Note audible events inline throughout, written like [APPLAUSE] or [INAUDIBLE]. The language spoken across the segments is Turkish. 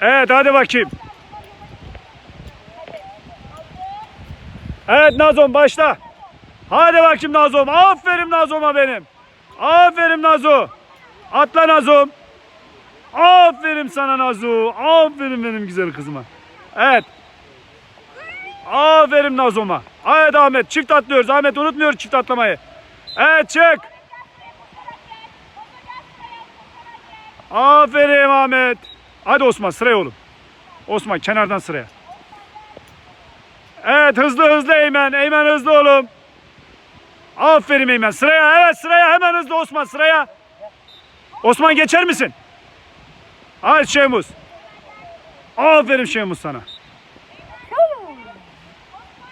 Evet hadi bakayım. Evet Nazom başla. Hadi bakayım Nazom. Aferin Nazom'a benim. Aferin Nazo. Atla Nazom. Aferin sana Nazo. Aferin benim güzel kızıma. Evet. Aferin Nazom'a. Evet Ahmet çift atlıyoruz. Ahmet unutmuyoruz çift atlamayı. Evet çık. Aferin Ahmet. Hadi Osman sıraya oğlum. Osman kenardan sıraya. Evet hızlı hızlı Eymen. Eymen hızlı oğlum. Aferin Eymen. Sıraya evet sıraya hemen hızlı Osman sıraya. Osman geçer misin? Hadi Şemuz. Aferin Şemuz sana.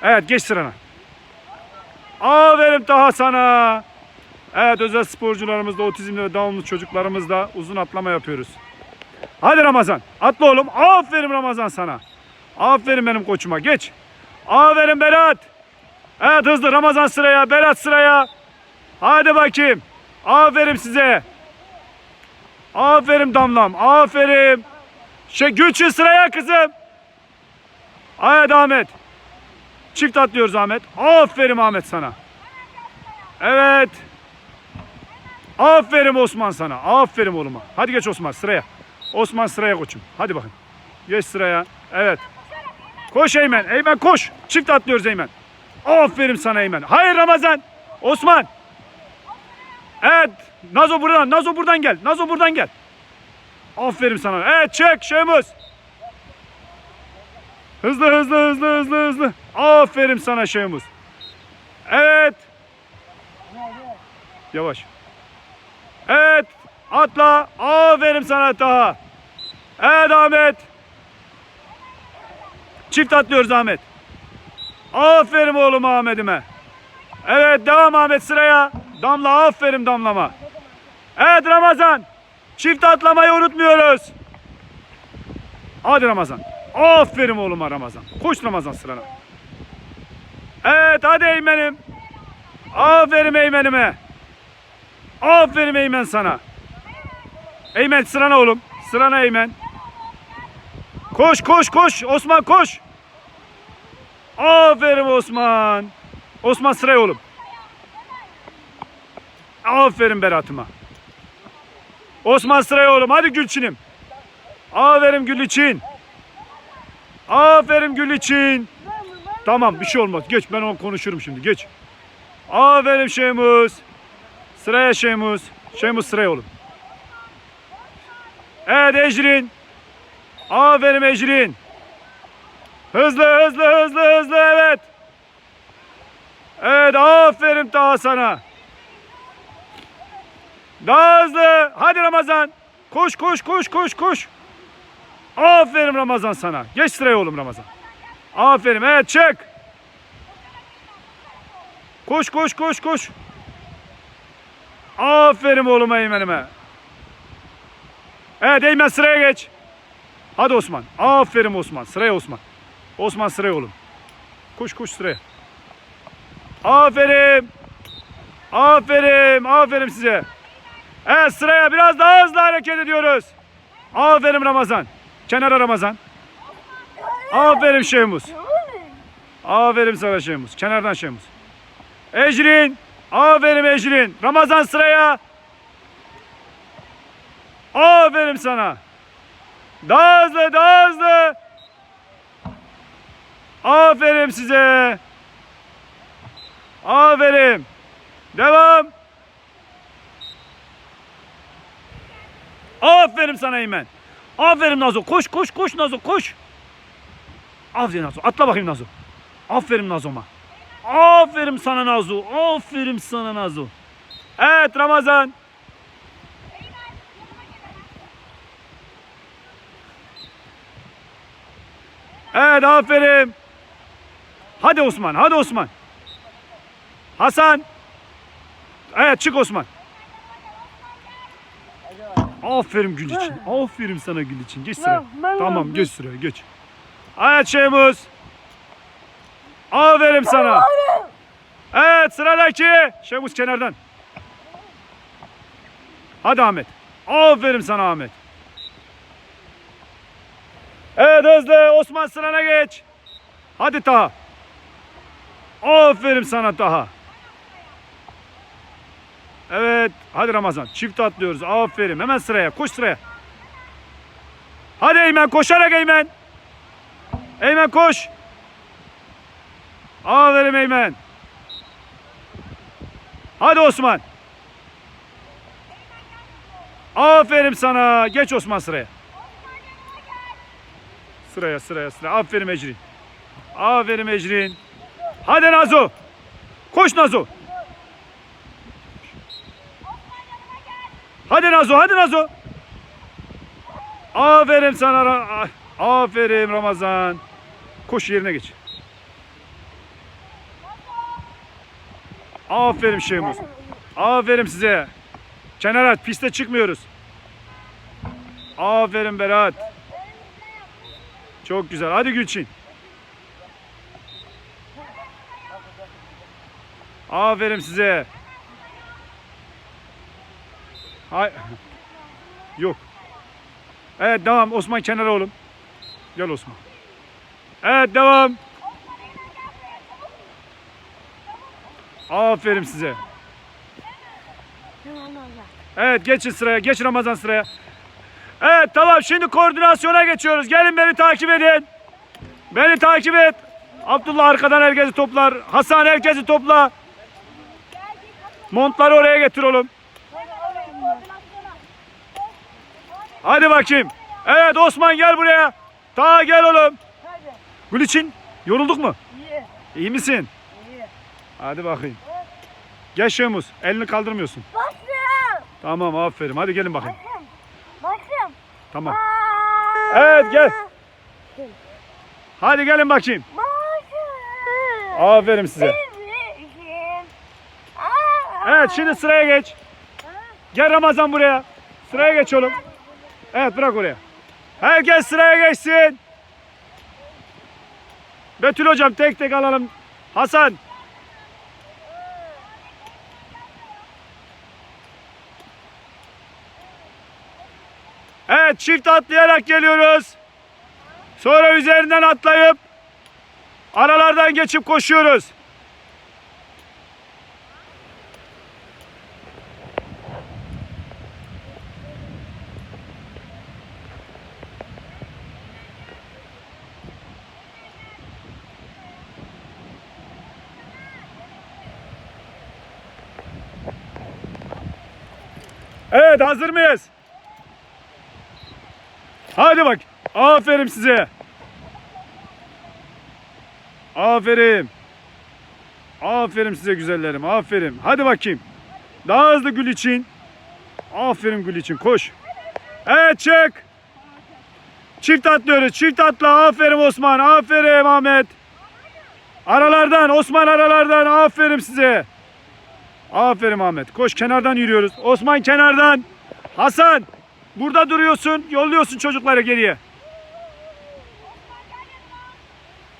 Evet geç sırana. Aferin Taha sana. Evet özel sporcularımızda otizmli ve Down'lu çocuklarımızda uzun atlama yapıyoruz. Hadi Ramazan atla oğlum. Aferin Ramazan sana. Aferin benim koçuma geç. Aferin Berat. Evet hızlı Ramazan sıraya Berat sıraya. Hadi bakayım. Aferin size. Aferin Damlam. Aferin. Şey Gülçin sıraya kızım. Evet Ahmet. Çift atlıyoruz Ahmet. Aferin Ahmet sana. Evet. Aferin Osman sana. Aferin oğluma. Hadi geç Osman sıraya. Osman sıraya koçum. Hadi bakın. Geç sıraya. Evet. Koş Eymen. Eymen koş. Çift atlıyoruz Eymen. Aferin sana Eymen. Hayır Ramazan. Osman. Evet. Nazo buradan. Nazo buradan gel. Nazo buradan gel. Aferin sana. Evet çek Şemuz. Hızlı hızlı hızlı hızlı hızlı. Aferin sana Şemuz. Evet. Yavaş. Evet. Atla. Aferin sana Taha. Evet Ahmet. Çift atlıyoruz Ahmet. Aferin oğlum Ahmet'ime. Evet devam Ahmet sıraya. Damla aferin damlama. Evet Ramazan. Çift atlamayı unutmuyoruz. Hadi Ramazan. Aferin oğluma Ramazan. Koş Ramazan sırana. Evet hadi Eymen'im. Aferin Eymen'ime. Aferin Eymen sana. Eymen sırana oğlum. Sırana Eymen. Koş koş koş. Osman koş. Aferin Osman. Osman sıraya oğlum. Aferin Berat'ıma. Osman sıraya oğlum. Hadi Gülçin'im. Aferin Gül için. Aferin Gül için. Tamam bir şey olmaz. Geç ben onu konuşurum şimdi. Geç. Aferin Şemuz. Sıraya Şemuz. Şemuz sıraya oğlum. Evet Ecrin. Aferin Ecrin. Hızlı hızlı hızlı hızlı evet. Evet aferin daha sana. Daha hızlı. Hadi Ramazan. Koş koş koş koş koş. Aferin Ramazan sana. Geç sıraya oğlum Ramazan. Aferin. Evet çık. Koş koş koş koş. Aferin oğlum Eymen'ime. Evet Eymen sıraya geç. Hadi Osman. Aferin Osman. Sıraya Osman. Osman sıraya oğlum. Koş koş sıraya. Aferin. Aferin. Aferin size. Evet sıraya biraz daha hızlı hareket ediyoruz. Aferin Ramazan. Kenara Ramazan. Aferin Şehmuz. Aferin sana Şehmuz. Kenardan Şehmuz. Ecrin. Aferin Ecrin. Ramazan sıraya. Aferin sana. Daha hızlı, daha hızlı. Aferin size. Aferin. Devam. Aferin sana Eymen. Aferin Nazo. Koş koş koş Nazo koş. Aferin Nazo. Atla bakayım Nazo. Aferin Nazo'ma. Aferin sana Nazo. Aferin sana Nazo. Evet Ramazan. Evet aferin. Hadi Osman. Hadi Osman. Hasan. Evet çık Osman. Aferin Gül için. Aferin sana Gül için. Geç ben Tamam geç sıraya geç. Evet Şemuz. Aferin sana. Evet sıradaki. Şemuz kenardan. Hadi Ahmet. Aferin sana Ahmet. Evet hızlı Osman sırana geç. Hadi Taha. Aferin sana Taha. Evet hadi Ramazan çift atlıyoruz aferin hemen sıraya koş sıraya. Hadi Eymen koşarak Eymen. Eymen koş. Aferin Eymen. Hadi Osman. Aferin sana. Geç Osman sıraya. Sıraya sıraya sıraya. Aferin Ecrin. Aferin Ecrin. Hadi Nazo. Koş Nazo. Hadi Nazo, hadi Nazo. Aferin sana. Aferin Ramazan. Koş yerine geç. Aferin Şeymuz. Aferin size. Kenara piste çıkmıyoruz. Aferin Berat. Çok güzel. Hadi Gülçin. Aferin size. Hay. [LAUGHS] Yok. Evet devam. Osman kenara oğlum. Gel Osman. Evet devam. Aferin size. Evet geçin sıraya. Geç Ramazan sıraya. Evet tamam şimdi koordinasyona geçiyoruz. Gelin beni takip edin. Beni takip et. Abdullah arkadan herkesi toplar. Hasan herkesi topla. Montları oraya getir oğlum. Hadi bakayım. Evet Osman gel buraya. Ta gel oğlum. Gül için yorulduk mu? İyi. İyi misin? İyi. Hadi bakayım. Gel Şemus. Elini kaldırmıyorsun. Başım. Tamam aferin. Hadi gelin bakayım. Tamam. Evet, gel. Hadi gelin bakayım. Aferin size. Evet şimdi sıraya geç. Gel Ramazan buraya. Sıraya geç oğlum. Evet bırak oraya. Herkes sıraya geçsin. Betül hocam tek tek alalım. Hasan. Evet çift atlayarak geliyoruz. Sonra üzerinden atlayıp aralardan geçip koşuyoruz. Evet hazır mıyız? Hadi bak. Aferin size. Aferin. Aferin size güzellerim. Aferin. Hadi bakayım. Daha hızlı gül için. Aferin gül için. Koş. Evet çık. Çift atlıyoruz. Çift atla. Aferin Osman. Aferin Ahmet. Aralardan. Osman aralardan. Aferin size. Aferin Ahmet. Koş kenardan yürüyoruz. Osman kenardan. Hasan. Burada duruyorsun. Yolluyorsun çocukları geriye.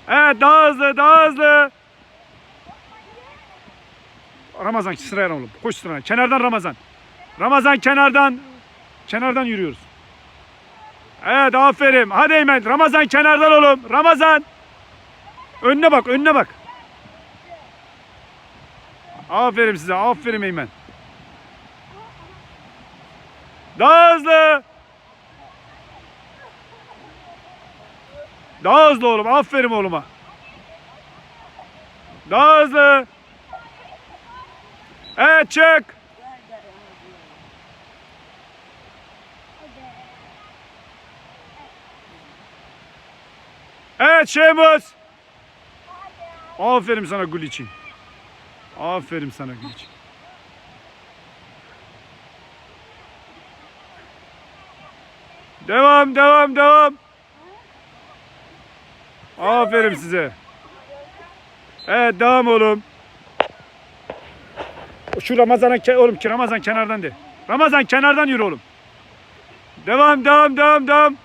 Evet daha hızlı daha hızlı. Ramazan sıraya oğlum. Koş sıraya. Kenardan Ramazan. Ramazan kenardan. Kenardan yürüyoruz. Evet aferin. Hadi Eymen. Ramazan kenardan oğlum. Ramazan. Önüne bak önüne bak. Aferin size. Aferin Eymen. Daha hızlı. Daha hızlı oğlum. Aferin oğluma. Daha hızlı. Evet çık. Evet Şemus. Aferin sana gül için. Aferin sana gül için. Devam, devam, devam. Aferin size. Evet, devam oğlum. Şu Ramazan'a ke- oğlum Ramazan kenardan de. Ramazan kenardan yürü oğlum. Devam, devam, devam, devam.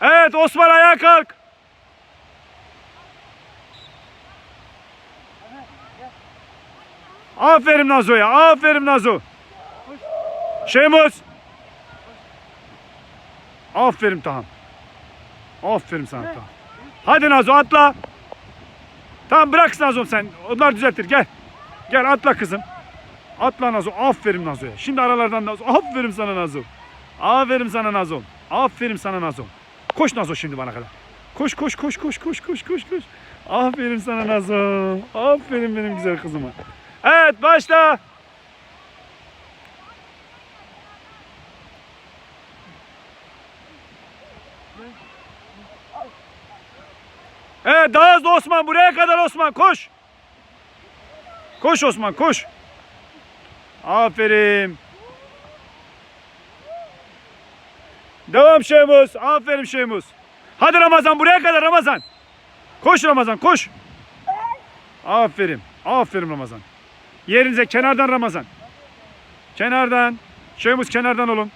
Evet, Osman ayağa kalk. Aferin Nazo'ya, aferin Nazo. Şemus. Aferin Tahan. Aferin sana tamam. Hadi Nazo atla. Tamam bırak Nazo'm sen. Onlar düzeltir gel. Gel atla kızım. Atla Nazo. Aferin Nazo'ya. Şimdi aralardan Nazo. Aferin sana Nazo. Aferin sana Nazo. Aferin sana Nazo. Koş Nazo şimdi bana kadar. Koş koş koş koş koş koş koş koş. Aferin sana Nazo. Aferin benim güzel kızıma. Evet başla. Evet daha hızlı Osman buraya kadar Osman koş. Koş Osman koş. Aferin. Devam Şeymuz. Aferin Şeymuz. Hadi Ramazan buraya kadar Ramazan. Koş Ramazan koş. Aferin. Aferin Ramazan. Yerinize kenardan Ramazan. Kenardan. Şeymuz kenardan olun.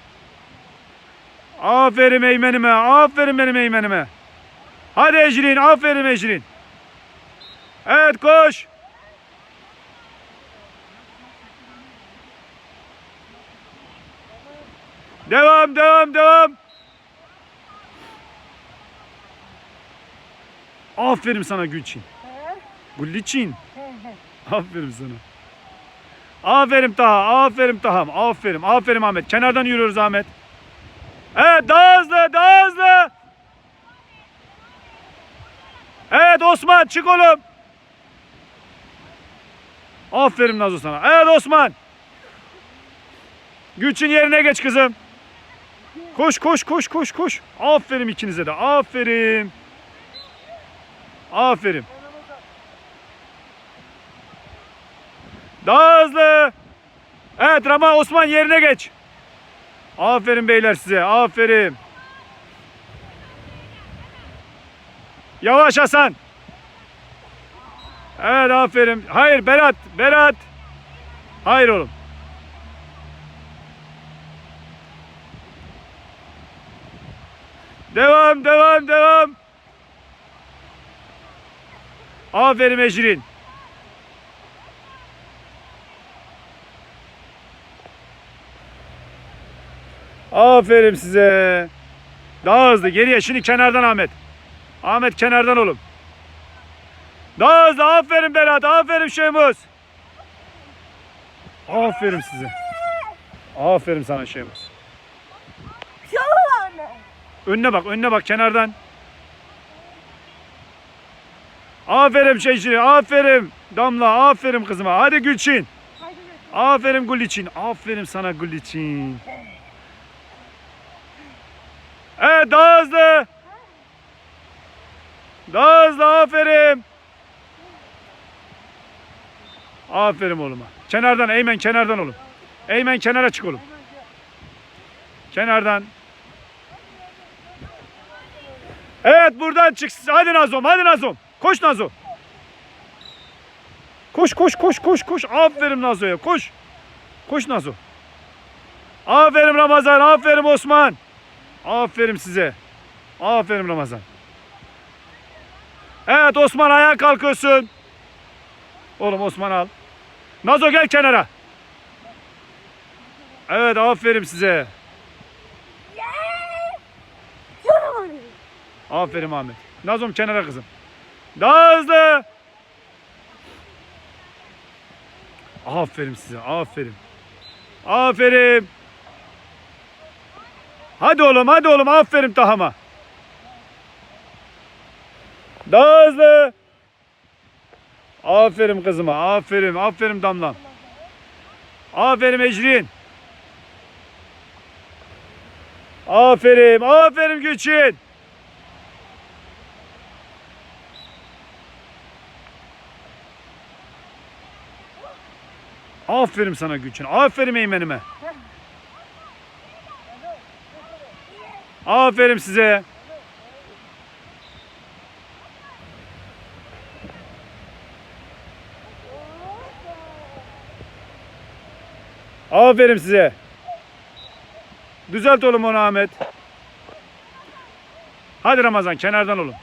Aferin Eymen'ime. Aferin benim Eymen'ime. Hadi Ecrin. Aferin Ecrin. Evet koş. Devam devam devam. Aferin sana Gülçin. Gülçin. Aferin sana. Aferin Taha. Aferin Taha'm. Aferin. Aferin Ahmet. Kenardan yürüyoruz Ahmet. Evet daha hızlı. Daha hızlı. Evet Osman çık oğlum. Aferin Nazo sana. Evet Osman. Gülçin yerine geç kızım. Koş koş koş koş koş. Aferin ikinize de. Aferin. Aferin. Daha hızlı. Evet Rama Osman yerine geç. Aferin beyler size. Aferin. Yavaş Hasan. Evet aferin. Hayır Berat. Berat. Hayır oğlum. Devam devam devam. Aferin Ecrin. Aferin size. Daha hızlı geriye şimdi kenardan Ahmet. Ahmet kenardan oğlum. Daha hızlı aferin Berat aferin Şeymuz. Aferin size. Aferin sana an. Önüne bak, önüne bak kenardan. Aferin Şeyşiri, aferin Damla, aferin kızıma. Hadi Gülçin. Aferin Gülçin, aferin sana Gülçin. Evet daha hızlı. Daha hızlı aferin. Aferin oğluma. Kenardan Eymen kenardan oğlum. Eymen kenara çık oğlum. Kenardan. Evet buradan çık. Hadi Nazom, hadi Nazom. Koş Nazo. Koş koş koş koş koş. Aferin Nazo'ya koş. Koş Nazo. Aferin Ramazan, aferin Osman. Aferin size. Aferin Ramazan. Evet Osman ayağa kalkıyorsun. Oğlum Osman al. Nazo gel kenara. Evet aferin size. Aferin Ahmet. Nazom kenara kızım. Daha hızlı. Aferin size. Aferin. Aferin. Hadi oğlum hadi oğlum aferin Tahama. Daha hızlı. Aferin kızıma. Aferin. Aferin Damlam. Aferin Ecrin. Aferin. Aferin Gülçin. Aferin sana Gülçin. Aferin Eymen'ime. Aferin size. Aferin size. Düzelt oğlum onu Ahmet. Hadi Ramazan kenardan olun.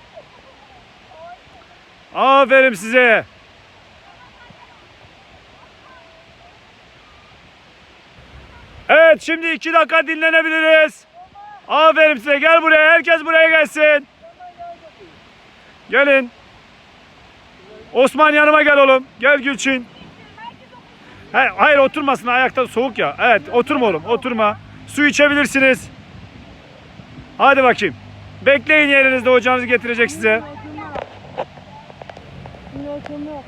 Aferin size. Evet şimdi iki dakika dinlenebiliriz. Aferin size gel buraya herkes buraya gelsin. Gelin. Osman yanıma gel oğlum. Gel Gülçin. Hayır oturmasın ayakta soğuk ya. Evet oturma oğlum oturma. Su içebilirsiniz. Hadi bakayım. Bekleyin yerinizde hocanız getirecek size. Şimdi oturma.